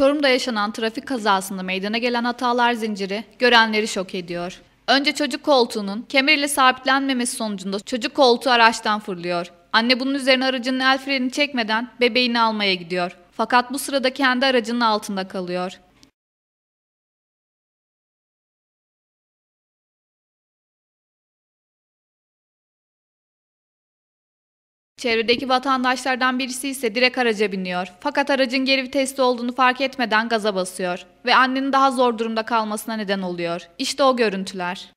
Çorum'da yaşanan trafik kazasında meydana gelen hatalar zinciri görenleri şok ediyor. Önce çocuk koltuğunun kemer ile sabitlenmemesi sonucunda çocuk koltuğu araçtan fırlıyor. Anne bunun üzerine aracının el freni çekmeden bebeğini almaya gidiyor. Fakat bu sırada kendi aracının altında kalıyor. Çevredeki vatandaşlardan birisi ise direkt araca biniyor. Fakat aracın geri vitesli olduğunu fark etmeden gaza basıyor ve annenin daha zor durumda kalmasına neden oluyor. İşte o görüntüler.